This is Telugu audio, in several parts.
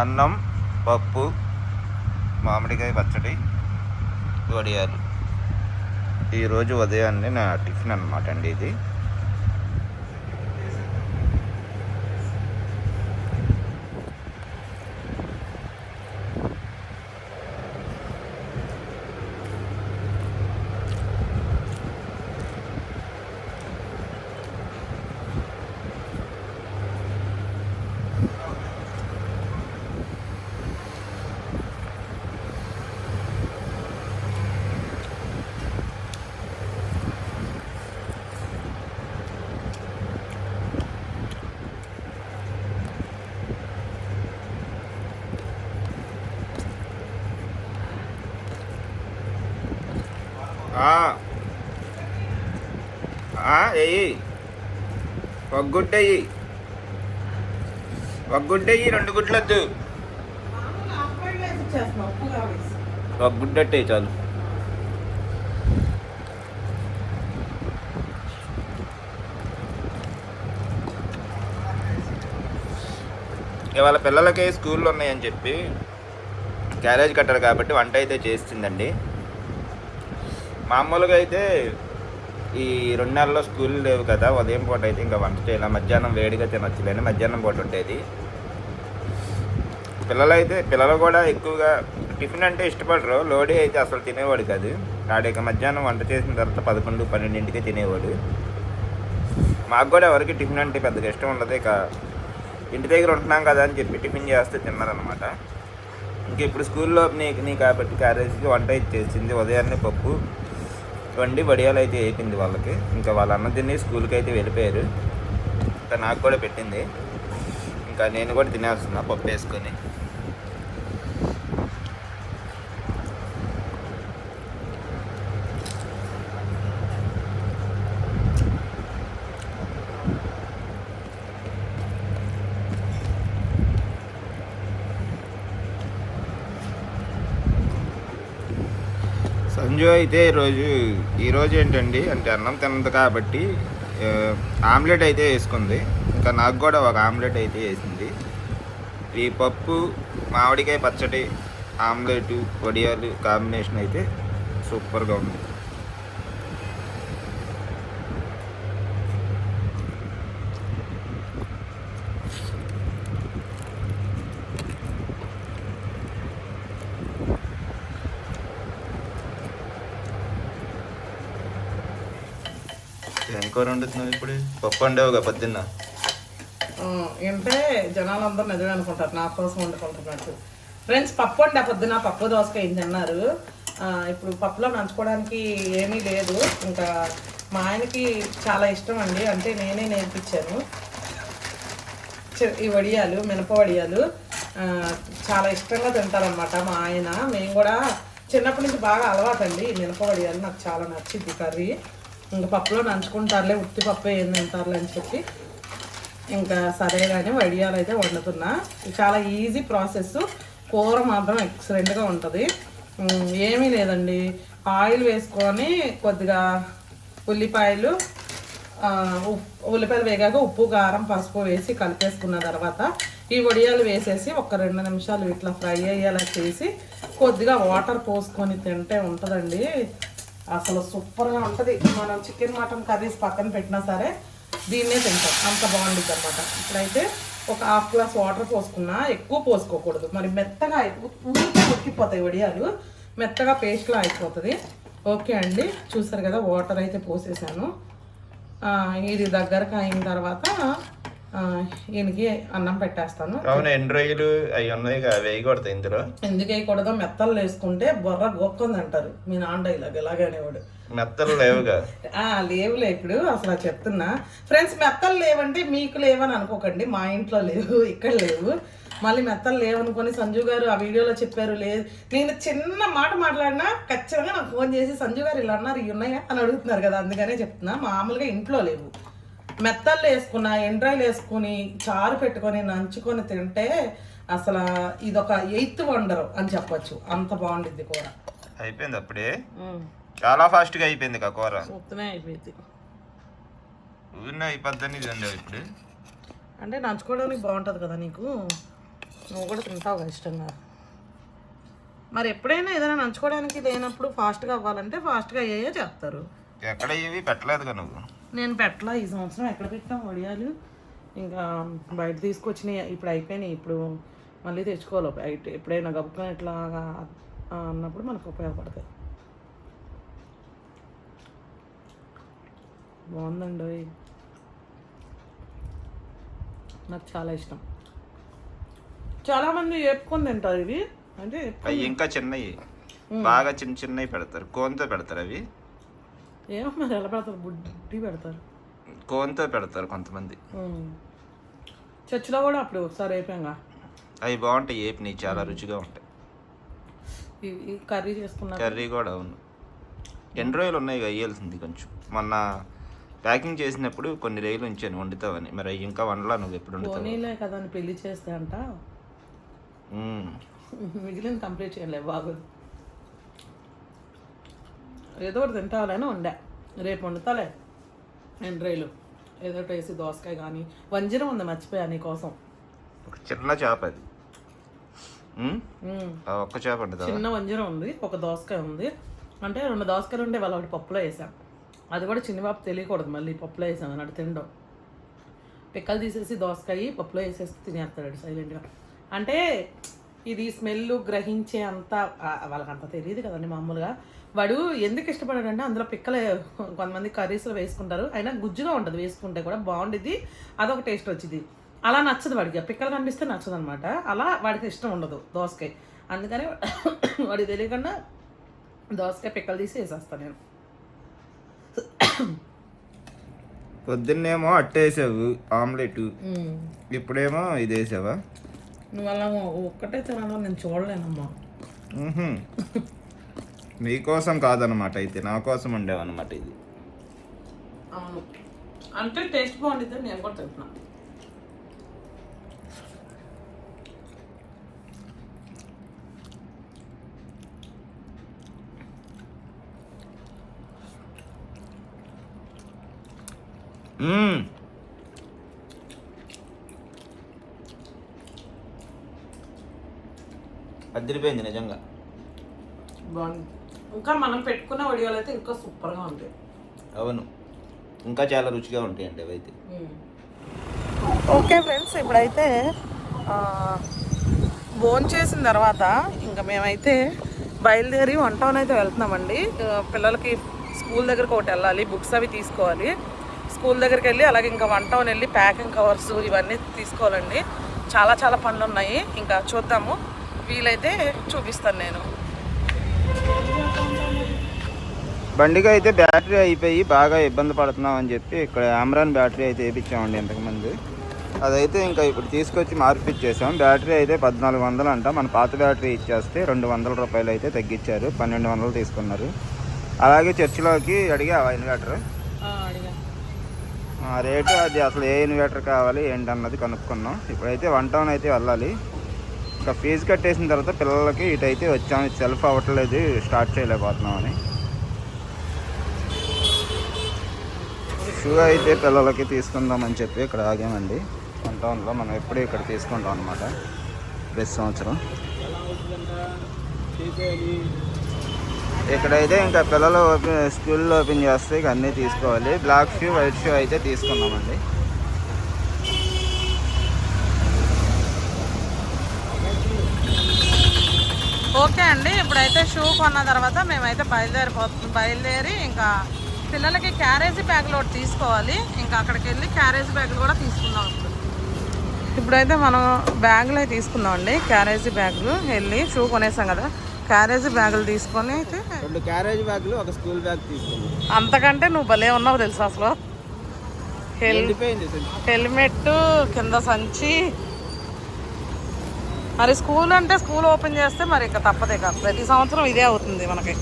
అన్నం పప్పు మామిడికాయ పచ్చడి వడియాలు. ఈరోజు ఉదయాన్నే నా టిఫిన్ అనమాట అండి ఇది. ఏయి. ఒక గుడ్డ ఒక రెండు గుడ్లొద్దు. ఒక గుడ్డ చాలు. ఇవాళ పిల్లలకి స్కూల్లో ఉన్నాయని చెప్పి క్యారేజ్ కట్టారు కాబట్టి వంట అయితే చేస్తుందండి. మామూలుగా అయితే ఈ రెండు నెలల్లో స్కూల్ లేవు కదా ఉదయం పూట అయితే ఇంకా వంట చేయాలి. మధ్యాహ్నం వేడిగా తినొచ్చులేని మధ్యాహ్నం పూట ఉండేది. పిల్లలైతే పిల్లలు కూడా ఎక్కువగా టిఫిన్ అంటే ఇష్టపడరు. లోడీ అయితే అసలు తినేవాడు కాదు. ఆడిక మధ్యాహ్నం వంట చేసిన తర్వాత పదకొండు పన్నెండింటికి తినేవాడు. మాకు కూడా ఎవరికి టిఫిన్ అంటే పెద్దగా ఇష్టం ఉండదు. ఇక ఇంటి దగ్గర ఉంటున్నాం కదా అని చెప్పి టిఫిన్ చేస్తే తిన్నారనమాట ఇంక ఇప్పుడు స్కూల్లో నీకు నీ కాబట్టి క్యారేజ్కి వంట ఇచ్చేసింది ఉదయాన్నే పప్పు. వండి వడియాలు అయితే వేపింది వాళ్ళకి. ఇంకా వాళ్ళ అన్న తిని స్కూల్కి అయితే వెళ్ళిపోయారు. ఇంకా నాకు కూడా పెట్టింది. ఇంకా నేను కూడా తినేస్తున్నా పప్పు వేసుకొని. ఎంజాయ్ అయితే ఈరోజు ఈరోజు ఏంటండి? అంటే అన్నం తినదు కాబట్టి ఆమ్లెట్ అయితే వేసుకుంది. ఇంకా నాకు కూడా ఒక ఆమ్లెట్ అయితే వేసింది. ఈ పప్పు మామిడికాయ పచ్చడి ఆమ్లెట్ వడియాలు కాంబినేషన్ అయితే సూపర్గా ఉంది. ఏం కూర వండుతున్నావు ఇప్పుడు? పప్పు వండావుగా పొద్దున్న. ఆ, ఏంటే జనాలు అందరూ నిజమే అనుకుంటారు నా కోసం వండుకుంటున్నట్టు. ఫ్రెండ్స్ పప్పు అండి ఆ పొద్దున పప్పు దోసకాయ ఇది తిన్నారు? ఇప్పుడు పప్పులో నంచుకోవడానికి ఏమీ లేదు. ఇంకా మా ఆయనకి చాలా ఇష్టం అండి అంటే నేనే నేర్పించాను. ఈ వడియాలు మినప వడియాలు చాలా ఇష్టంగా తింటారనమాట మా ఆయన. మేము కూడా చిన్నప్పటి నుంచి బాగా అలవాటండి ఈ మినప వడియాలు నాకు చాలా నచ్చింది కర్రీ. ఇంకా పప్పులో నంచుకుంటారులే ఉత్తి పప్పు ఏం తింటారులే అని చెప్పి. ఇంకా సరే కానీ వడియాలు అయితే వండుతున్నా. చాలా ఈజీ ప్రాసెస్. కూర మాత్రం ఎక్సలెంట్గా ఉంటుంది. ఏమీ లేదండి. ఆయిల్ వేసుకొని కొద్దిగా ఉల్లిపాయలు ఉల్లిపాయలు వేగాక ఉప్పు కారం పసుపు వేసి కలిపేసుకున్న తర్వాత ఈ వడియాలు వేసేసి ఒక రెండు నిమిషాలు ఇట్లా ఫ్రై అయ్యేలా చేసి కొద్దిగా వాటర్ పోసుకొని తింటే ఉంటుందండి. అసలు సూపర్గా ఉంటుంది. మనం చికెన్ మటన్ కర్రీస్ పక్కన పెట్టినా సరే దీన్నే తింటాం. అంత బాగుంటుంది అనమాట ఇప్పుడైతే ఒక హాఫ్ గ్లాస్ వాటర్ పోసుకున్నా ఎక్కువ పోసుకోకూడదు. మరి మెత్తగా అయి- ఊరికే ఉక్కిపోతాయి వడియాలు. మెత్తగా పేస్ట్లా అయిపోతుంది. ఓకే అండి. చూసారు కదా వాటర్ అయితే పోసేసాను. ఇది దగ్గరకు అయిన తర్వాత ఈయనకి అన్నం పెట్టేస్తాను. అవును రొయ్యలు అవి ఉన్నాయి వేయకూడదు ఇందులో. ఎందుకు వేయకూడదో మెత్తలు వేసుకుంటే బొర్ర గొక్కుంది అంటారు. మీ నాన్న ఇలాగ ఇలాగనేవాడు మెత్తలు లేవుగా ఆ, లేవులే ఇప్పుడు అసలు చెప్తున్నా. ఫ్రెండ్స్ మెత్తలు లేవంటే మీకు లేవని అనుకోకండి. మా ఇంట్లో లేవు ఇక్కడ లేవు. మళ్ళీ మెత్తలు లేవనుకొని సంజు గారు ఆ వీడియోలో చెప్పారు లేదు నేను చిన్న మాట మాట్లాడినా ఖచ్చితంగా నాకు ఫోన్ చేసి సంజు గారు ఇలా అన్నారు ఇవి ఉన్నాయా? అని అడుగుతున్నారు కదా అందుకనే చెప్తున్నా. మామూలుగా ఇంట్లో లేవు. మెత్తలు వేసుకున్న ఎండ్రాయిలు వేసుకుని చారు పెట్టుకొని నంచుకొని తింటే అసలు ఇదొక ఎయిత్ వండరు అని చెప్పొచ్చు. అంత బాగుండిద్ది కూర. అయిపోయింది అప్పుడే? చాలా ఫాస్ట్గా అయిపోయింది కా కూర? మొత్తమే అయిపోయింది. ఊరినే అయిపోద్దని ఇది ఇప్పుడు. అంటే నంచుకోవడానికి బాగుంటుంది కదా నీకు? నువ్వు కూడా తింటావు ఇష్టంగా. మరి ఎప్పుడైనా ఏదైనా నంచుకోవడానికి లేనప్పుడు ఫాస్ట్గా అవ్వాలంటే ఫాస్ట్గా అయ్యే చేస్తారు ఎక్కడ ఇవి పెట్టలేదుగా నువ్వు. నేను పెట్టలా ఈ సంవత్సరం ఎక్కడ పెట్టాం? వడియాలు. ఇంకా బయట తీసుకొచ్చినాయి ఇప్పుడు అయిపోయినాయి. ఇప్పుడు మళ్ళీ తెచ్చుకోవాలి. బయట ఎప్పుడైనా గబుకొని ఇట్లా అన్నప్పుడు మనకు ఉపయోగపడతాయి. బాగుందండి. నాకు చాలా ఇష్టం. చాలామంది వేపుకొని తింటారు ఇవి. అంటే అవి ఇంకా చిన్నవి బాగా చిన్న చిన్నవి పెడతారు. కోన్తో పెడతారు అవి. ఏమో మరి ఎలా పెడతారు? బుడ్డి పెడతారు. కోన్తో పెడతారు కొంతమంది. చర్చిలో కూడా అప్పుడు ఒకసారి అయిపోయాగా అవి బాగుంటాయి ఏపిని చాలా రుచిగా ఉంటాయి. కర్రీ చేసుకున్నారు కర్రీ కూడా అవును. ఎన్ని రోజులు ఉన్నాయి వేయాల్సింది కొంచెం. మొన్న ప్యాకింగ్ చేసినప్పుడు కొన్ని రైలు ఉంచాను వండుతావని. మరి ఇంకా వండలా నువ్వు ఎప్పుడు వండుతావు? కదా అని పెళ్ళి చేస్తే అంట. మిగిలిన కంప్లీట్ చేయలే బాగోదు. ఏదో ఒకటి తింటావాలని వండా రేపు వండుతాలే. ఎండ్రాయిలు ఏదో ఒకటి వేసి దోసకాయ కానీ వంజరం ఉంది మర్చిపోయా నీకోసం. ఒక చిన్న చేప అది. ఒక్క చేప చిన్న వంజరం ఉంది ఒక దోసకాయ ఉంది. అంటే రెండు దోసకాయలు ఉండే వాళ్ళు ఒకటి పప్పులో వేసాం. అది కూడా చిన్నబాబు తెలియకూడదు మళ్ళీ పప్పులో వేసాం అన్నట్టు తినడం. పిక్కలు తీసేసి దోసకాయ పప్పులో వేసేసి తినేస్తాడు సైలెంట్గా. అంటే ఇది స్మెల్ గ్రహించే అంత ఆ, వాళ్ళకి అంత తెలియదు కదండి మామూలుగా. వాడు ఎందుకు ఇష్టపడాడంటే అందులో పిక్కలు కొంతమంది కర్రీస్లో వేసుకుంటారు. అయినా గుజ్జుగా ఉంటుంది వేసుకుంటే కూడా బాగుండిద్ది. అదొక టేస్ట్ వచ్చింది అలా నచ్చదు వాడికి. పిక్కలు కనిపిస్తే నచ్చదు అనమాట అలా వాడికి ఇష్టం ఉండదు దోసకాయ. అందుకని వాడికి తెలియకుండా దోసకాయ పిక్కలు తీసి వేసేస్తాను నేను. పొద్దున్నేమో అట్టేసావు ఆమ్లెట్. ఇప్పుడేమో ఇది వేసావా? నువ్వు అలా ఒక్కటే తినాలో నేను చూడలేనమ్మా. మీకోసం కాదనమాట అయితే నా కోసం ఉండేవన్నమాట ఇది. అవును. అంటే టేస్ట్ బాగుంటుంది నేను కూడా మ్మ్. అదిరిపోయింది నిజంగా. బాగుంది. ఇంకా మనం పెట్టుకున్న వడియాలు అయితే ఇంకా సూపర్గా ఉంటాయి. అవును. ఇంకా చాలా రుచిగా ఉంటాయండి అవైతే. ఓకే ఫ్రెండ్స్ ఇప్పుడైతే భోజనం చేసిన తర్వాత ఇంకా మేమైతే బయలుదేరి వన్ టౌన్ అయితే వెళ్తున్నామండి పిల్లలకి స్కూల్ దగ్గరకు ఒకటి వెళ్ళాలి బుక్స్ అవి తీసుకోవాలి. స్కూల్ దగ్గరికి వెళ్ళి అలాగే ఇంకా వన్ టౌన్ వెళ్ళి ప్యాకింగ్ కవర్స్ ఇవన్నీ తీసుకోవాలండి. చాలా చాలా పనులు ఉన్నాయి ఇంకా చూద్దాము. వీలైతే చూపిస్తాను నేను. బండికి అయితే బ్యాటరీ అయిపోయి బాగా ఇబ్బంది పడుతున్నాం అని చెప్పి ఇక్కడ ఆమ్రాన్ బ్యాటరీ అయితే వేయించామండి ఇంతకుముందు. అదైతే ఇంకా ఇప్పుడు తీసుకొచ్చి మార్పిచ్చేసాం బ్యాటరీ అయితే పద్నాలుగు వందలు అంట. మన పాత బ్యాటరీ ఇచ్చేస్తే రెండు వందల రూపాయలు అయితే తగ్గించారు. పన్నెండు వందలు తీసుకున్నారు. అలాగే చర్చిలోకి అడిగా ఇన్వర్టర్. రేటు అది అసలు ఏ ఇన్వర్టర్ కావాలి ఏంటన్నది కనుక్కున్నాం. ఇప్పుడైతే వన్ టౌన్ అయితే వెళ్ళాలి. ఒక ఫీజు కట్టేసిన తర్వాత పిల్లలకి ఇటైతే వచ్చాము. సెల్ఫ్ అవ్వట్లేదు. స్టార్ట్ చేయలేకపోతున్నామని. షూ అయితే పిల్లలకి తీసుకుందామని చెప్పి ఇక్కడ ఆగామండి. వన్ టౌన్లో మనం ఎప్పుడు ఇక్కడ తీసుకుంటాం అనమాట ప్రతి సంవత్సరం. ఇక్కడైతే ఇంకా పిల్లలు ఓపెన్ స్కూల్లో ఓపెన్ చేస్తే ఇక అన్నీ తీసుకోవాలి. బ్లాక్ షూ వైట్ షూ అయితే తీసుకున్నామండి ఓకే అండి. ఇప్పుడైతే షూ కొన్న తర్వాత మేమైతే బయలుదేరిపోతుంది బయలుదేరి ఇంకా పిల్లలకి క్యారేజీ బ్యాగులు ఒకటి తీసుకోవాలి. ఇంకా అక్కడికి వెళ్ళి క్యారేజీ బ్యాగులు కూడా తీసుకుందాం ఇప్పుడు. ఇప్పుడైతే మనం బ్యాగులు అయితే తీసుకుందాం అండి. క్యారేజీ బ్యాగులు వెళ్ళి షూ కొనేసాం కదా. క్యారేజీ బ్యాగులు తీసుకొని అయితే రెండు క్యారేజ్ బ్యాగులు ఒక స్కూల్ బ్యాగ్ తీసుకున్నాం అంతకంటే నువ్వు భలే ఉన్నావు తెలుసు అసలు. హెల్మెట్ కింద సంచి మరి స్కూల్ అంటే స్కూల్ ఓపెన్ చేస్తే మరి ఇక తప్పదే కాదు ప్రతి సంవత్సరం ఇదే అవుతుంది మనకి.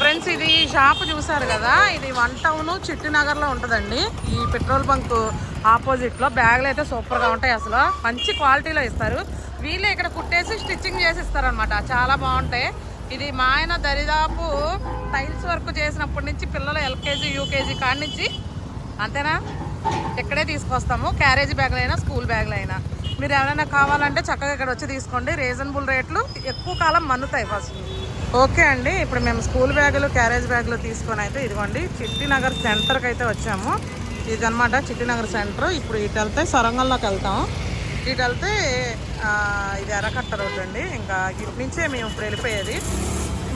ఫ్రెండ్స్ ఇది ఈ షాప్ చూసారు కదా? ఇది వన్ టౌన్ చిట్టినగర్లో ఉంటుందండి. ఈ పెట్రోల్ బంక్ ఆపోజిట్లో. బ్యాగులు అయితే సూపర్గా ఉంటాయి అసలు. మంచి క్వాలిటీలో ఇస్తారు. వీళ్ళే ఇక్కడ కుట్టేసి స్టిచ్చింగ్ చేసి ఇస్తారనమాట చాలా బాగుంటాయి. ఇది మా ఆయన దరిదాపు టైల్స్ వర్క్ చేసినప్పటి నుంచి పిల్లలు ఎల్కేజీ యూకేజీ కాడి నుంచి అంతేనా? ఇక్కడే తీసుకొస్తాము. క్యారేజీ బ్యాగులైనా స్కూల్ బ్యాగులైనా. మీరు ఎవరైనా కావాలంటే చక్కగా ఇక్కడ వచ్చి తీసుకోండి. రీజనబుల్ రేట్లు ఎక్కువ కాలం మన్నుతాయి ఫస్ట్ ఓకే అండి. ఇప్పుడు మేము స్కూల్ బ్యాగులు క్యారేజ్ బ్యాగులు తీసుకొని అయితే ఇదిగోండి. చిట్టినగర్ సెంటర్కి అయితే వచ్చాము. ఇదనమాట చిట్టినగర్ సెంటర్. ఇప్పుడు ఇటు వెళ్తే సొరంగంలోకి వెళ్తాం. ఇటు వెళ్తే ఇది ఎర్రకట్ట రోడ్డు అండి. ఇంకా ఇటు నుంచే మేము ఇప్పుడు వెళ్ళిపోయేది.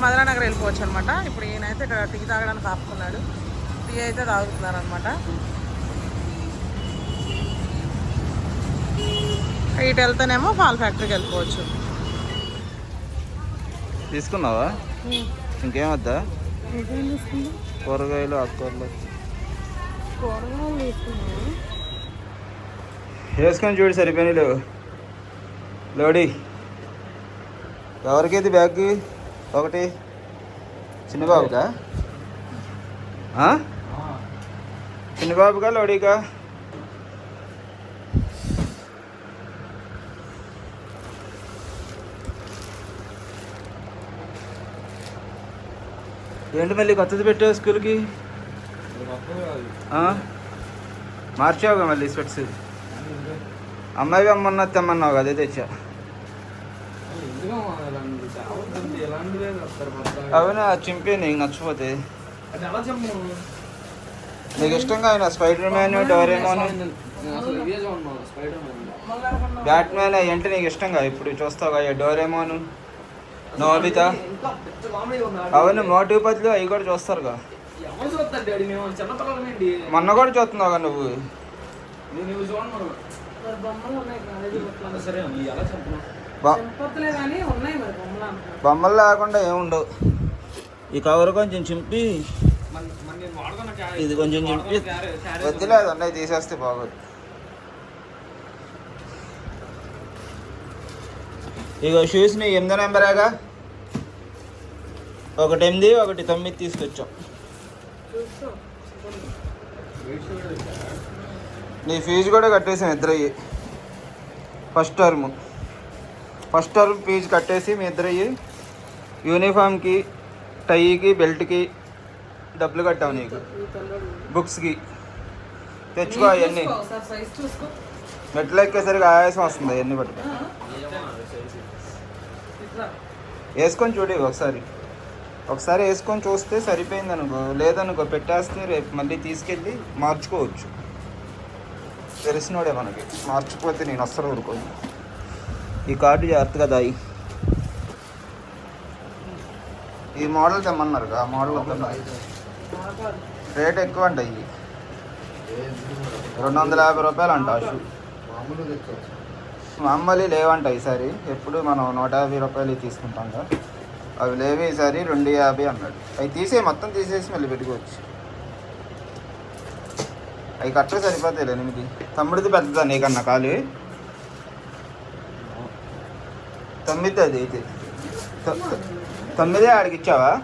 మధురానగర్ వెళ్ళిపోవచ్చు అనమాట ఇప్పుడు ఈయనైతే ఇక్కడ టీ తాగడానికి ఆపుకున్నాడు. టీ అయితే తాగుతున్నారు అనమాట ఇటు వెళ్తేనేమో పాల ఫ్యాక్టరీకి వెళ్ళిపోవచ్చు. తీసుకున్నావా? ఇంకేం వద్దా? కూరగాయలు ఆకుకూరలు. వేసుకొని చూడు సరిపోయినాయి లేవు. లోడి ఎవరికి ఇది బ్యాగ్? ఒకటి. చిన్నబాబుగా ఆ? చిన్నబాబుగా లోడీగా ఏంటి మళ్ళీ కొత్తది పెట్టావు స్కూల్కి? మార్చావుగా మళ్ళీ స్వెట్స్? అమ్మాయి అమ్మన్నా తెమ్మన్నావు అదే తెచ్చా. అవునా చింపే నీకు నచ్చిపోతే నీకు ఇష్టంగా ఆయన స్పైడర్ మ్యాన్ డోరేమోన్? నేను మ్యాన్ అంటే నీకు ఇష్టంగా ఇప్పుడు చూస్తావు కదా నోబితా అవును మోటు పత్లు అవి కూడా చూస్తారుగా. మొన్న కూడా చూస్తున్నావుగా నువ్వు. బొమ్మలు లేకుండా ఏముండవు ఈ కవర్ కొంచెం చింపి. ఇది కొంచెం చింపి. వద్దులేదు అన్నయ్య తీసేస్తే బాగోదు. ఇగో షూస్ నీ ఎనిమిదో నెంబరేగా ఒకటి ఎనిమిది ఒకటి తొమ్మిది తీసుకొచ్చాం. నీ ఫీజు కూడా కట్టేసాం ఇద్దరయ్యి. First term first term fee కట్టేసి మీ ఇద్దరయ్యి యూనిఫామ్కి టైకి బెల్ట్కి డబ్బులు కట్టావు నీకు. బుక్స్కి తెచ్చుకో అవన్నీ. మెట్లు ఎక్కేసరికి ఆయాసం వస్తుంది అవన్నీ పట్టుకో. వేసుకొని చూడు ఒకసారి. ఒకసారి వేసుకొని చూస్తే సరిపోయింది అనుకో లేదనుకో పెట్టేస్తే రేపు మళ్ళీ తీసుకెళ్ళి మార్చుకోవచ్చు. తెలిసినోడే మనకి. మార్చిపోతే నేను అస్సలు ఊరుకోను. ఈ కార్డు జాగ్రత్తగా దాయి. ఈ మోడల్ తెమ్మన్నారు ఆ మోడల్ రేట్ ఎక్కువ అంట ఇవి. రెండు వందల యాభై రూపాయలు అంట షూ. మామూలు లేవంట ఈసారి. ఎప్పుడు మనం నూట యాభై రూపాయలు తీసుకుంటాం కదా. అవి లేవు ఈసారి రెండు యాభై అన్నాడు. అవి తీసే మొత్తం తీసేసి మళ్ళీ పెట్టుకోవచ్చు. అవి కట్ట సరిపోతాయి ఎనిమిది. తమ్ముడిది పెద్దదా నీకన్నా కాలు? తొమ్మిది అది అయితే తొమ్మిదే ఆడికి ఇచ్చావా?